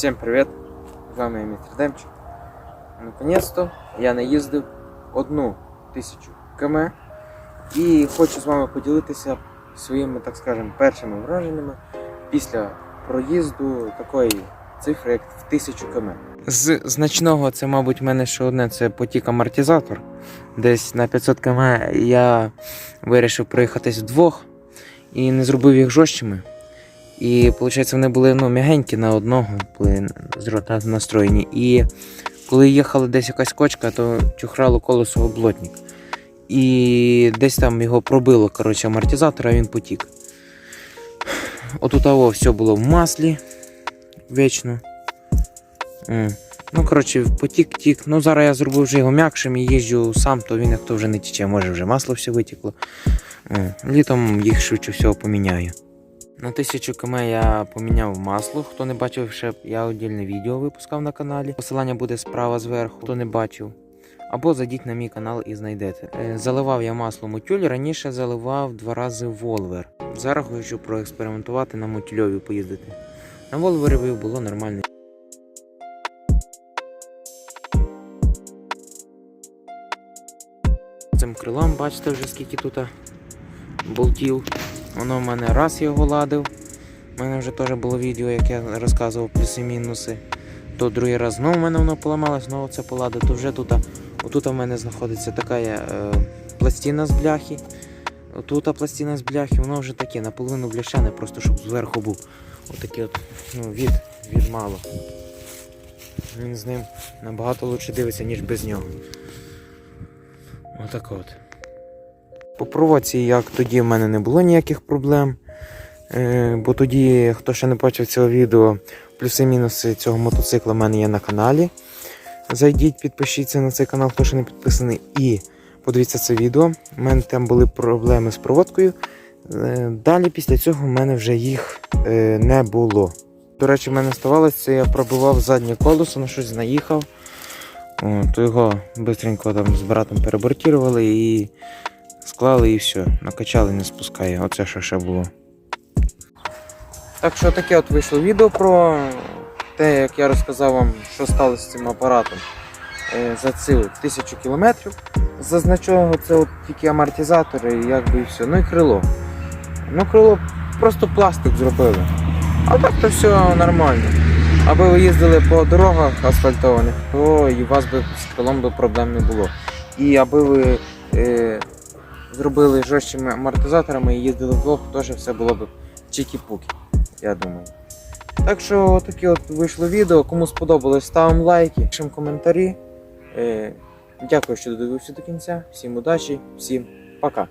Всем привет! З вами містер Демчик. Наконець-то я наїздив одну тисячу км і хочу з вами поділитися своїми, так скажемо, першими враженнями після проїзду такої цифри, як в тисячу км. З значного це, мабуть, в мене ще одне це потік амортизатор. Десь на 500 км я вирішив проїхатись вдвох і не зробив їх жорсткими. І виходить, вони були ну, м'ягенькі на одного, були зро- настроєні. І коли їхала десь якась кочка, то чухрало колесо облотник. І десь там його пробило коротше, амортизатор, а він потік. Отут того все було в маслі вічно. Ну, коротше, потік тік. Ну, зараз я зробив вже його м'якшим і їжджу сам, то він як то вже не тече, може вже масло все витекло. М. Літом їх швидше всього поміняю. На 1000 км я поміняв масло. Хто не бачив, ще я отдільне відео випускав на каналі. Посилання буде справа зверху, хто не бачив. Або зайдіть на мій канал і знайдете. Е, Заливав я масло мотюль, раніше заливав два рази Волвер. Зараз хочу проекспериментувати на мотюльові поїздити. На Волвері було нормально. Цим крилом бачите вже скільки тут болтів. Воно в мене раз його ладив. У мене вже теж було відео, як я розказував плюси-мінуси. То другий раз знову в мене воно поламалось, знову це поладив. То вже тут, отут в мене знаходиться така е, пластина з бляхи. Отут пластина з бляхи, воно вже таке, наполовину бляшане, просто щоб зверху був. Отакий от, ну, від, від мало. Він з ним набагато краще дивиться, ніж без нього. Отак от. По як тоді в мене не було ніяких проблем. Е, бо тоді, хто ще не бачив цього відео, плюси-мінуси цього мотоцикла в мене є на каналі. Зайдіть, підпишіться на цей канал, хто ще не підписаний, і подивіться це відео. У мене там були проблеми з проводкою. Е, далі після цього в мене вже їх е, не було. До речі, в мене ставалося, я пробивав заднє колесо, на щось наїхав. То його швидко з братом перебортували і склали і все. Накачали, не спускає. Оце що ще було. Так що таке от вийшло відео про те, як я розказав вам, що сталося з цим апаратом е, за цю тисячу кілометрів. За це от тільки амортизатори, якби і все. Ну і крило. Ну, крило просто пластик зробили. А так то все нормально. Аби ви їздили по дорогах асфальтованих, то і у вас би з крилом би проблем не було. І аби ви е, зробили жорсткими амортизаторами і їздили вдвох, теж все було б чікі-пуки, я думаю. Так що таке от вийшло відео. Кому сподобалось, ставимо лайки, пишемо коментарі. Е, дякую, що додивився до кінця. Всім удачі, всім пока.